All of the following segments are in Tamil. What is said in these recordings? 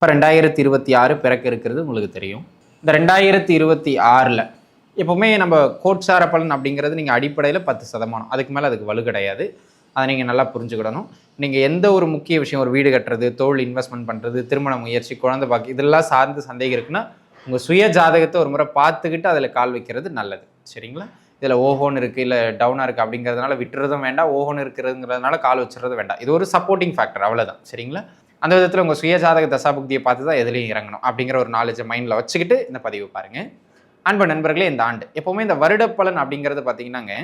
இப்போ ரெண்டாயிரத்தி இருபத்தி ஆறு பிறக்க இருக்கிறது உங்களுக்கு தெரியும். இந்த ரெண்டாயிரத்தி இருபத்தி ஆறில் எப்போவுமே நம்ம கோட்சார பலன் அப்படிங்கிறது நீங்கள் அடிப்படையில் பத்து சதமானம். அதுக்கு மேலே அதுக்கு வலு கிடையாது. அதை நீங்கள் நல்லா புரிஞ்சுக்கிடணும். நீங்கள் எந்த ஒரு முக்கிய விஷயம் ஒரு வீடு கட்டுறது தொழில் இன்வெஸ்ட்மெண்ட் பண்ணுறது திருமண முயற்சி குழந்தை பாக்கி இதெல்லாம் சார்ந்து சந்தேகம் இருக்குன்னா உங்கள் சுய ஜாதகத்தை ஒரு முறை பார்த்துக்கிட்டு அதில் கால் வைக்கிறது நல்லது. சரிங்களா? இதில் ஓஹோன்னு இருக்குது இல்லை டவுனாக இருக்குது அப்படிங்கிறதுனால விட்டுறதும் வேண்டாம் ஓஹோன்னு இருக்கிறதுங்கிறதுனால கால் வச்சுறதும் வேண்டாம். இது ஒரு சப்போர்ட்டிங் ஃபேக்டர் அவ்வளோதான் சரிங்களா? அந்த விதத்தில் உங்கள் சுய ஜாதக தசாபுக்தியை பார்த்து தான் எதுலேயும் இறங்கணும் அப்படிங்கிற ஒரு நாலேஜை மைண்டில் வச்சுக்கிட்டு இந்த பதிவு பாருங்கள் அன்பு நண்பர்களே இந்த ஆண்டு. எப்போவுமே இந்த வருட பலன் அப்படிங்கிறது பார்த்தீங்கன்னாங்க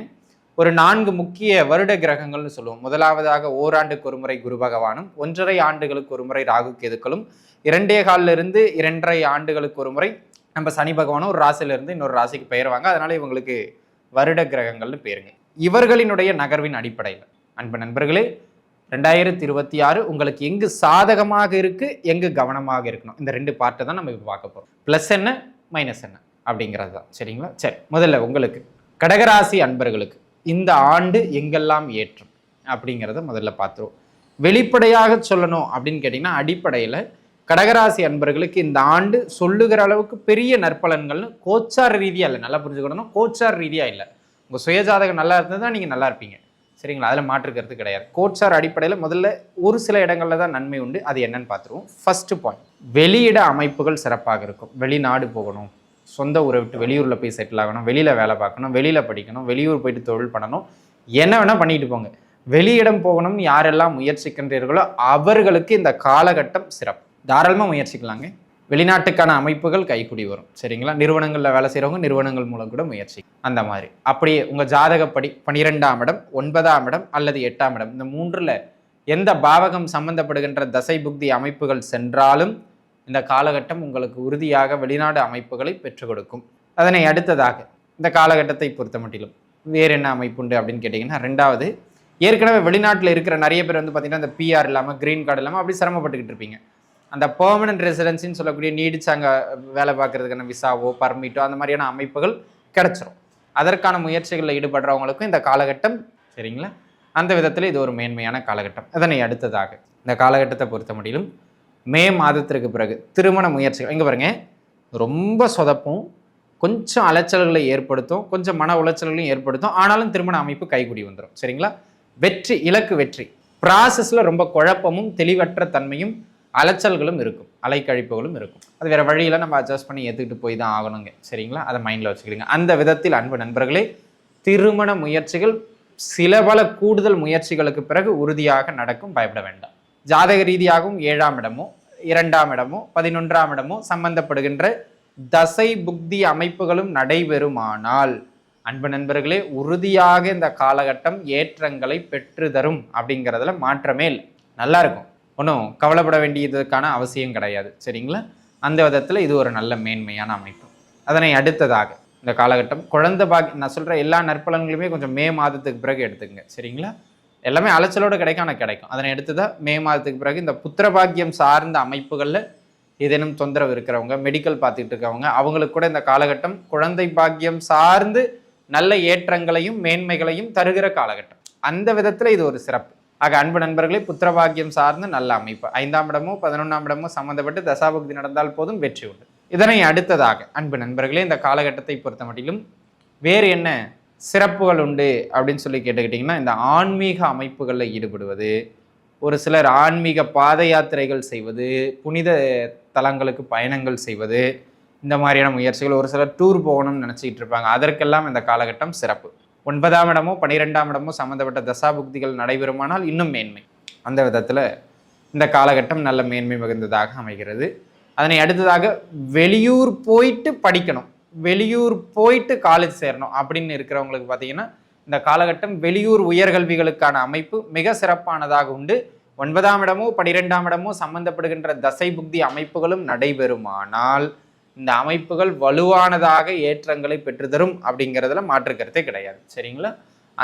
ஒரு நான்கு முக்கிய வருட கிரகங்கள்னு சொல்லுவோம். முதலாவதாக ஓராண்டுக்கு ஒரு முறை குரு பகவானும் ஒன்றரை ஆண்டுகளுக்கு ஒரு முறை ராகு கேதுக்களும் இரண்டே காலில் இருந்து இரண்டரை ஆண்டுகளுக்கு ஒரு முறை நம்ம சனி பகவானும் ஒரு ராசியிலிருந்து இன்னொரு ராசிக்கு பெயர்வாங்க. அதனால இவங்களுக்கு வருட கிரகங்கள்னு பேருங்க. இவர்களினுடைய நகர்வின் அடிப்படையில். அன்பு நண்பர்களே ரெண்டாயிரத்தி இருபத்தி ஆறு உங்களுக்கு எங்கு சாதகமாக இருக்கு எங்கு கவனமாக இருக்கணும்? இந்த ரெண்டு பார்ட்டை தான் நம்ம இப்போ பார்க்க போகிறோம் ப்ளஸ் என்ன மைனஸ் என்ன அப்படிங்கிறது தான். சரிங்களா? சரி முதல்ல உங்களுக்கு கடகராசி அன்பர்களுக்கு இந்த ஆண்டு எங்கெல்லாம் ஏற்றம் அப்படிங்கிறத முதல்ல பார்த்துருவோம். வெளிப்படையாக சொல்லணும் அப்படின்னு கேட்டிங்கன்னா அடிப்படையில் கடகராசி அன்பர்களுக்கு இந்த ஆண்டு சொல்லுகிற அளவுக்கு பெரிய நற்பலன்கள்னு கோச்சார் ரீதியாக இல்லை. நல்லா புரிஞ்சுக்கணும் கோச்சார் ரீதியாக இல்லை. உங்கள் சுயஜாதகம் நல்லா இருந்தது தான் நீங்கள் நல்லா இருப்பீங்க. சரிங்களா? அதில் மாற்றுக்கிறது கிடையாது. கோட்சார் அடிப்படையில் முதல்ல ஒரு சில இடங்களில் தான் நன்மை உண்டு. அது என்னன்னு பார்த்துருவோம். ஃபஸ்ட்டு பாயிண்ட் வெளியிட அமைப்புகள் சிறப்பாக இருக்கும். வெளிநாடு போகணும். சொந்த ஊரை விட்டு வெளியூரில் போய் செட்டில் ஆகணும். வெளியில் வேலை பார்க்கணும். வெளியில் படிக்கணும். வெளியூர் போயிட்டு தொழில் பண்ணணும். என்ன வேணால் பண்ணிட்டு போங்க. வெளியிடம் போகணும்னு யாரெல்லாம் முயற்சிக்கின்றீர்களோ அவர்களுக்கு இந்த காலகட்டம் சிறப்பு. தாராளமாக முயற்சிக்கலாங்க. வெளிநாட்டுக்கான அமைப்புகள் கைக்குடி வரும். சரிங்களா? நிறுவனங்களில் வேலை செய்கிறவங்க நிறுவனங்கள் மூலம் கூட முயற்சி. அந்த மாதிரி. அப்படியே உங்கள் ஜாதகப்படி பனிரெண்டாம் இடம் ஒன்பதாம் இடம் அல்லது எட்டாம் இடம் இந்த மூன்றில் எந்த பாவகம் சம்பந்தப்படுகின்ற தசை புக்தி அமைப்புகள் சென்றாலும் இந்த காலகட்டம் உங்களுக்கு உறுதியாக வெளிநாடு அமைப்புகளை பெற்றுக் கொடுக்கும். அதனை அடுத்ததாக இந்த காலகட்டத்தை பொறுத்த மட்டிலும் வேறு என்ன அமைப்பு உண்டு அப்படின்னு கேட்டிங்கன்னா ரெண்டாவது ஏற்கனவே வெளிநாட்டில் இருக்கிற நிறைய பேர் வந்து பார்த்தீங்கன்னா இந்த பிஆர் இல்லாமல் க்ரீன் கார்டு இல்லாமல் அப்படி சிரமப்பட்டுக்கிட்டு இருப்பீங்க. அந்த பெர்மனன்ட் ரெசிடென்சின்னு சொல்லக்கூடிய நீடிச்சு அங்கே வேலை பார்க்கறதுக்கான விசாவோ பர்மிட்டோ அந்த மாதிரியான அமைப்புகள் கிடைச்சிரும். அதற்கான முயற்சிகளில் ஈடுபடுறவங்களுக்கும் இந்த காலகட்டம் சரிங்களா? அந்த விதத்தில் இது ஒரு மேன்மையான காலகட்டம். அதனை அடுத்ததாக இந்த காலகட்டத்தை பொறுத்த முடியும் மே மாதத்திற்கு பிறகு திருமண முயற்சிகள் இங்கே பாருங்க ரொம்ப சொதப்பும் கொஞ்சம் அலைச்சல்களை ஏற்படுத்தும் கொஞ்சம் மன உளைச்சல்களையும் ஏற்படுத்தும் ஆனாலும் திருமண அமைப்பு கைகூடி வந்துடும் சரிங்களா? வெற்றி இலக்கு வெற்றி. ப்ராசஸில் ரொம்ப குழப்பமும் தெளிவற்ற தன்மையும் அலைச்சல்களும் இருக்கும். அலைக்கழிப்புகளும் இருக்கும். அது வேறு வழியில் நம்ம அட்ஜஸ்ட் பண்ணி ஏற்றுக்கிட்டு போய் தான் ஆகணுங்க. சரிங்களா? அதை மைண்டில் வச்சுக்கிடுங்க. அந்த விதத்தில் அன்பு நண்பர்களே திருமண முயற்சிகள் சில பல கூடுதல் முயற்சிகளுக்கு பிறகு உறுதியாக நடக்கும். பயப்பட வேண்டாம். ஜாதக ரீதியாகவும் ஏழாம் இடமோ இரண்டாம் இடமோ பதினொன்றாம் இடமோ சம்பந்தப்படுகின்ற தசை புக்தி அமைப்புகளும் நடைபெறுமானால் அன்பு நண்பர்களே உறுதியாக இந்த காலகட்டம் ஏற்றங்களை பெற்று தரும் அப்படிங்கிறதுல மாற்றமே இல்லை நல்லா இருக்கும். ஒன்றும் கவலைப்பட வேண்டியதுக்கான அவசியம் கிடையாது. சரிங்களா? அந்த விதத்தில் இது ஒரு நல்ல மேன்மையான அமைப்பு. அதனை அடுத்ததாக இந்த காலகட்டம் குழந்தை பாக்கி நான் சொல்கிற எல்லா நற்பலன்களுமே கொஞ்சம் மே மாதத்துக்கு பிறகு எடுத்துக்கங்க. சரிங்களா? எல்லாமே அலைச்சலோடு கிடைக்கும் ஆனால் கிடைக்கும். அதனை எடுத்துதான் மே மாதத்துக்கு பிறகு இந்த புத்திர பாக்கியம் சார்ந்த அமைப்புகளில் ஏதேனும் தொந்தரவு இருக்கிறவங்க மெடிக்கல் பார்த்துக்கிட்டு இருக்கவங்க அவங்களுக்கு கூட இந்த காலகட்டம் குழந்தை பாக்கியம் சார்ந்து நல்ல ஏற்றங்களையும் மேன்மைகளையும் தருகிற காலகட்டம். அந்த விதத்தில் இது ஒரு சிறப்பு. ஆக அன்பு நண்பர்களே புத்திரபாகியம் சார்ந்த சார்ந்து நல்ல அமைப்பு. ஐந்தாம் இடமோ பதினொன்றாம் இடமோ சம்மந்தப்பட்டு தசாபக்தி நடந்தால் போதும் வெற்றி உண்டு. இதனை அடுத்ததாக அன்பு நண்பர்களே இந்த காலகட்டத்தை பொறுத்த மட்டிலும் வேறு என்ன சிறப்புகள் உண்டு அப்படின்னு சொல்லி கேட்டுக்கிட்டிங்கன்னா இந்த ஆன்மீக அமைப்புகளில் ஈடுபடுவது ஒரு சிலர் ஆன்மீக பாத யாத்திரைகள் செய்வது புனித தலங்களுக்கு பயணங்கள் செய்வது இந்த மாதிரியான முயற்சிகள் ஒரு சிலர் டூர் போகணும்னு நினச்சிக்கிட்டு இருப்பாங்க. அதற்கெல்லாம் இந்த காலகட்டம் சிறப்பு. ஒன்பதாம் இடமோ பன்னிரெண்டாம் இடமோ சம்மந்தப்பட்ட தசாபுக்திகள் நடைபெறுமானால் இன்னும் மேன்மை. அந்த விதத்தில் இந்த காலகட்டம் நல்ல மேன்மை மிகுந்ததாக அமைகிறது. அதனை அடுத்ததாக வெளியூர் போயிட்டு படிக்கணும். வெளியூர் போயிட்டு காலேஜ் சேரணும் அப்படின்னு இருக்கிறவங்களுக்கு பார்த்தீங்கன்னா இந்த காலகட்டம் வெளியூர் உயர்கல்விகளுக்கான அமைப்பு மிக சிறப்பானதாக உண்டு. ஒன்பதாம் இடமோ பனிரெண்டாம் இடமோ சம்பந்தப்படுகின்ற தசை புக்தி அமைப்புகளும் நடைபெறுமானால் இந்த அமைப்புகள் வலுவானதாக ஏற்றங்களை பெற்றுத்தரும் அப்படிங்கிறதுல மாற்று கருத்தே கிடையாது. சரிங்களா?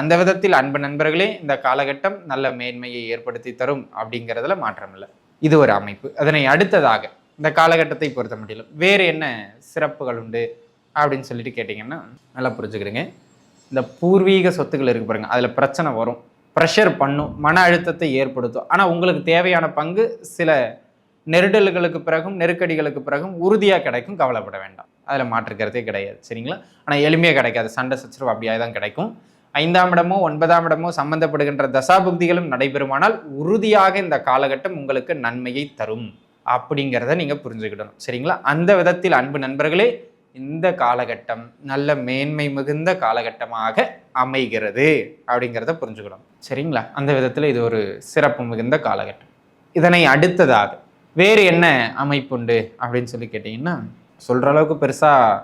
அந்த விதத்தில் அன்பு நண்பர்களே இந்த காலகட்டம் நல்ல மேன்மையை ஏற்படுத்தி தரும் அப்படிங்கிறதுல மாற்றமில்லை. இது ஒரு அமைப்பு. அதனை அடுத்ததாக இந்த காலகட்டத்தை பொறுத்த முடியல வேறு என்ன சிறப்புகள் உண்டு அப்படின்னு சொல்லிட்டு கேட்டிங்கன்னா நல்லா புரிஞ்சுக்கிறீங்க. இந்த பூர்வீக சொத்துக்கள் இருக்கு பாருங்க அதில் பிரச்சனை வரும். ப்ரெஷர் பண்ணும் மன அழுத்தத்தை ஏற்படுத்தும். ஆனால் உங்களுக்கு தேவையான பங்கு சில நெருடல்களுக்கு பிறகும் நெருக்கடிகளுக்கு பிறகும் உறுதியாக கிடைக்கும் கவலைப்பட வேண்டாம். அதில் மாற்றுக்கிறதே கிடையாது சரிங்களா? ஆனால் எளிமையாக கிடைக்காது. சண்டை சச்சரவு அப்படியே தான் கிடைக்கும். ஐந்தாம் இடமோ ஒன்பதாம் இடமோ சம்பந்தப்படுகின்ற தசாபுக்திகளும் நடைபெறுமானால் உறுதியாக இந்த காலகட்டம் உங்களுக்கு நன்மையை தரும் அப்படிங்கிறத நீங்கள் புரிஞ்சுக்கிடணும் சரிங்களா? அந்த விதத்தில் அன்பு நண்பர்களே இந்த காலகட்டம் நல்ல மேன்மை மிகுந்த காலகட்டமாக அமைகிறது அப்படிங்கிறத புரிஞ்சுக்கணும் சரிங்களா? அந்த விதத்தில் இது ஒரு சிறப்பு மிகுந்த காலகட்டம். இதனை அடுத்ததாக வேறு என்ன அமைப்புண்டு அப்படின்னு சொல்லி கேட்டிங்கன்னா சொல்கிற அளவுக்கு பெருசாக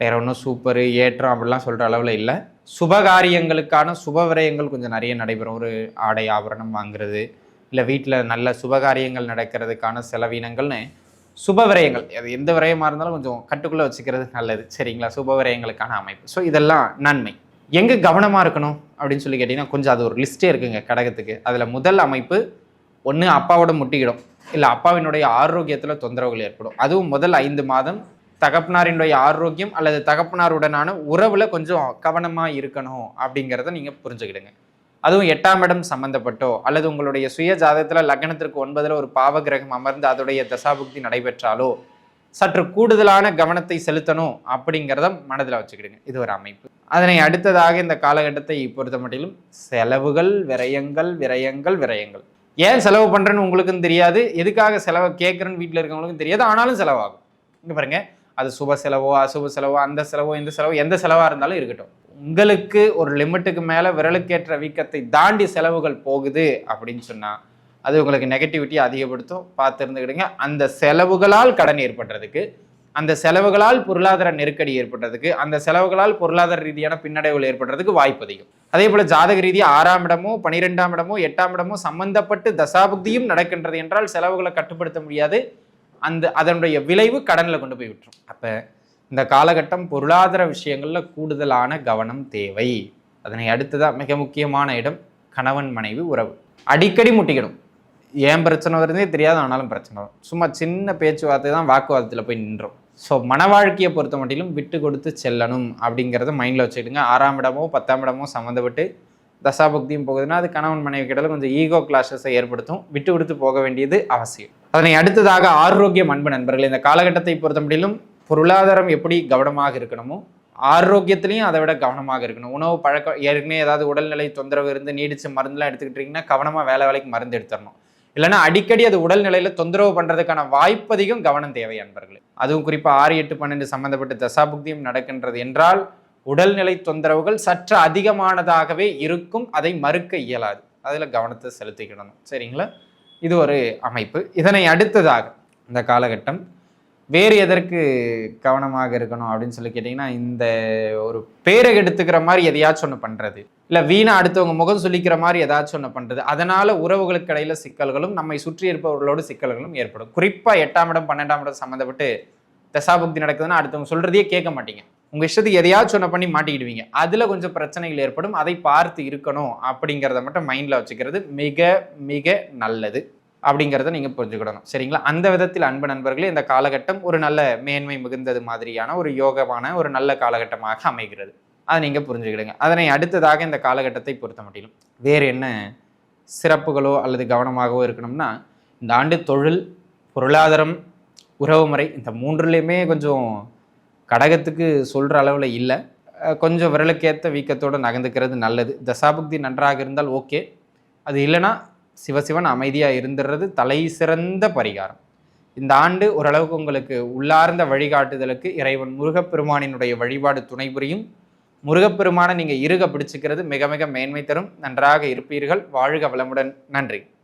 வேற ஒன்றும் சூப்பரு ஏற்றம் அப்படிலாம் சொல்கிற அளவில் இல்லை. சுபகாரியங்களுக்கான சுப விரயங்கள் கொஞ்சம் நிறைய நடைபெறும். ஒரு ஆடை ஆபரணம் வாங்குறது இல்லை வீட்டில் நல்ல சுபகாரியங்கள் நடக்கிறதுக்கான செலவினங்கள்னு சுப விரயங்கள் அது எந்த விரயமாக இருந்தாலும் கொஞ்சம் கட்டுக்குள்ளே வச்சுக்கிறது நல்லது. சரிங்களா? சுப விரயங்களுக்கான அமைப்பு. ஸோ இதெல்லாம் நன்மை. எங்கே கவனமாக இருக்கணும் அப்படின்னு சொல்லி கேட்டிங்கன்னா கொஞ்சம் அது ஒரு லிஸ்ட்டே இருக்குங்க கடகத்துக்கு. அதில் முதல் அமைப்பு ஒன்று அப்பாவோட முட்டிக்கிடும். இல்லை அப்பாவினுடைய ஆரோக்கியத்தில் தொந்தரவுகள் ஏற்படும். அதுவும் முதல் ஐந்து மாதம் தகப்பனாரினுடைய ஆரோக்கியம் அல்லது தகப்பனாருடனான உறவில் கொஞ்சம் கவனமாக இருக்கணும் அப்படிங்கிறத நீங்கள் புரிஞ்சுக்கிடுங்க. அதுவும் எட்டாம் இடம் சம்மந்தப்பட்டோ அல்லது உங்களுடைய சுய ஜாதகத்தில் லக்னத்திற்கு ஒன்பதில் ஒரு பாவகிரகம் அமர்ந்து அதோடைய தசாபுக்தி நடைபெற்றாலோ சற்று கூடுதலான கவனத்தை செலுத்தணும் அப்படிங்கிறத மனதில் வச்சுக்கிடுங்க. இது ஒரு அமைப்பு. அதனை அடுத்ததாக இந்த காலகட்டத்தை பொறுத்த மட்டிலும் செலவுகள் விரயங்கள் விரயங்கள் விரயங்கள். ஏன் செலவு பண்ணுறேன்னு உங்களுக்கும் தெரியாது. எதுக்காக செலவை கேட்குறேன்னு வீட்டில் இருக்கவங்களுக்கும் தெரியாது. ஆனாலும் செலவாகும். இங்கே பாருங்க. அது சுப செலவோ அசுப செலவோ அந்த செலவோ இந்த செலவோ எந்த செலவாக இருந்தாலும் இருக்கட்டும். உங்களுக்கு ஒரு லிமிட்டுக்கு மேலே விரலுக்கேற்ற வீக்கத்தை தாண்டி செலவுகள் போகுது அப்படின்னு சொன்னால் அது உங்களுக்கு நெகட்டிவிட்டி அதிகப்படுத்தும். பார்த்து இருந்துக்கிடுங்க அந்த செலவுகளால் கடன் ஏற்படுறதுக்கு அந்த செலவுகளால் பொருளாதார நெருக்கடி ஏற்படுறதுக்கு அந்த செலவுகளால் பொருளாதார ரீதியான பின்னடைவுகள் ஏற்படுறதுக்கு வாய்ப்பு அதிகம். அதே போல ஜாதக ரீதியாக ஆறாம் இடமோ பனிரெண்டாம் இடமோ எட்டாம் இடமோ சம்பந்தப்பட்டு தசாபுக்தியும் நடக்கின்றது என்றால் செலவுகளை கட்டுப்படுத்த முடியாது. அந்த அதனுடைய விளைவு கடனில் கொண்டு போய் விட்டுரும். அப்போ இந்த காலகட்டம் பொருளாதார விஷயங்களில் கூடுதலான கவனம் தேவை. அதனை அடுத்ததாக மிக முக்கியமான இடம் கணவன் மனைவி உறவு. அடிக்கடி முட்டிக்கணும் ஏன் பிரச்சனை வருதே தெரியாது ஆனாலும் பிரச்சனை வரும். சும்மா சின்ன பேச்சுவார்த்தை தான் வாக்குவாதத்தில் போய் நின்றோம். ஸோ மன வாழ்க்கையை பொறுத்த மட்டிலும் விட்டு கொடுத்து செல்லணும் அப்படிங்கிறத மைண்டில் வச்சுக்கிடுங்க. ஆறாம் இடமோ பத்தாம் இடமோ சம்மந்தப்பட்டு தசாபக்தியும் போகுதுன்னா அது கணவன் மனைவி கிட்ட கொஞ்சம் ஈகோ கிளாஷஸை ஏற்படுத்தும். விட்டு கொடுத்து போக வேண்டியது அவசியம். அதனை அடுத்ததாக ஆரோக்கியம் அன்பு நண்பர்கள் இந்த காலகட்டத்தை பொறுத்த மட்டிலும் பொருளாதாரம் எப்படி கவனமாக இருக்கணுமோ ஆரோக்கியத்திலையும் அதை விட கவனமாக இருக்கணும். உணவு பழக்கம் ஏற்கனவே ஏதாவது உடல்நிலை தொந்தரவு இருந்து நீடிச்சு மருந்துலாம் எடுத்துக்கிட்டிங்கன்னா கவனமாக வேலை வேலைக்கு மருந்து எடுத்துடணும். இல்லைன்னா அடிக்கடி அது உடல்நிலையில் தொந்தரவு பண்ணுறதுக்கான வாய்ப்பு அதிகம் கவனம் தேவை அன்பர்களே. அதுவும் குறிப்பாக ஆறு எட்டு பன்னெண்டு சம்பந்தப்பட்ட தசாபுக்தியும் நடக்கின்றது என்றால் உடல்நிலை தொந்தரவுகள் சற்று அதிகமானதாகவே இருக்கும் அதை மறுக்க இயலாது. அதில் கவனத்தை செலுத்திக்கிடணும். சரிங்களா? இது ஒரு அமைப்பு. இதனை அடுத்ததாக இந்த காலகட்டம் வேறு எதற்கு கவனமாக இருக்கணும் அப்படின்னு சொல்லி கேட்டிங்கன்னா இந்த ஒரு பேரை எடுத்துக்கிற மாதிரி எதையாச்சும் ஒன்று பண்ணுறது இல்லை வீணாக அடுத்தவங்க முகம் சொல்லிக்கிற மாதிரி ஏதாச்சும் ஒன்று பண்ணுறது அதனால் உறவுகளுக்கு இடையில சிக்கல்களும் நம்மை சுற்றி இருப்பவர்களோடு சிக்கல்களும் ஏற்படும். குறிப்பாக எட்டாம் இடம் பன்னெண்டாம் இடம் சம்மந்தப்பட்டு தசாபுக்தி நடக்குதுன்னா அடுத்தவங்க சொல்கிறதையே கேட்க மாட்டீங்க. உங்கள் இஷ்டத்துக்கு எதையாச்சும் ஒன்று பண்ணி மாட்டிக்கிடுவீங்க. அதில் கொஞ்சம் பிரச்சனைகள் ஏற்படும். அதை பார்த்து இருக்கணும் அப்படிங்கிறத மட்டும் மைண்டில் வச்சுக்கிறது மிக மிக நல்லது. அப்படிங்கிறத நீங்கள் புரிஞ்சுக்கிடணும். சரிங்களா? அந்த விதத்தில் அன்பு நண்பர்களே இந்த காலகட்டம் ஒரு நல்ல மேன்மை மிகுந்தது மாதிரியான ஒரு யோகமான ஒரு நல்ல காலகட்டமாக அமைகிறது. அதை நீங்கள் புரிஞ்சுக்கிடுங்க. அதனை அடுத்ததாக இந்த காலகட்டத்தை பொறுத்த மட்டிலும் வேறு என்ன சிறப்புகளோ அல்லது கவனமாகவோ இருக்கணும்னா இந்த ஆண்டு தொழில் பொருளாதாரம் உறவுமுறை இந்த மூன்றுலேயுமே கொஞ்சம் கடகத்துக்கு சொல்கிற அளவில் இல்லை. கொஞ்சம் விரலுக்கேற்ற வீக்கத்தோடு நகர்ந்துக்கிறது நல்லது. தசாபுக்தி நன்றாக இருந்தால் ஓகே. அது இல்லைன்னா சிவசிவன் அமைதியாக இருந்துடுறது தலை சிறந்த பரிகாரம். இந்த ஆண்டு ஓரளவுக்கு உங்களுக்கு உள்ளார்ந்த வழிகாட்டுதலுக்கு இறைவன் முருகப்பெருமானினுடைய வழிபாடு துணை புரியும். முருகப்பெருமானை நீங்கள் இருக பிடிச்சிக்கிறது மிக மிக மேன்மை தரும். நன்றாக இருப்பீர்கள். வாழ்க வளமுடன். நன்றி.